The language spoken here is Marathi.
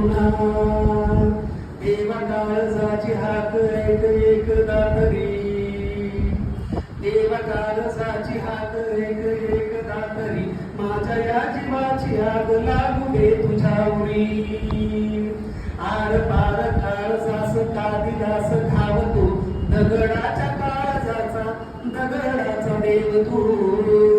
पुन्हा देवा काळजाची हाक एक एक दातरी देवा काळजाची हाक एक एक दातरी माझ्या या जीवाची आग लागू दे तुझ्या उरी आर पार काळजास कादिलास खावतो दगडाच्या काळजाचा दगडाचा देव तू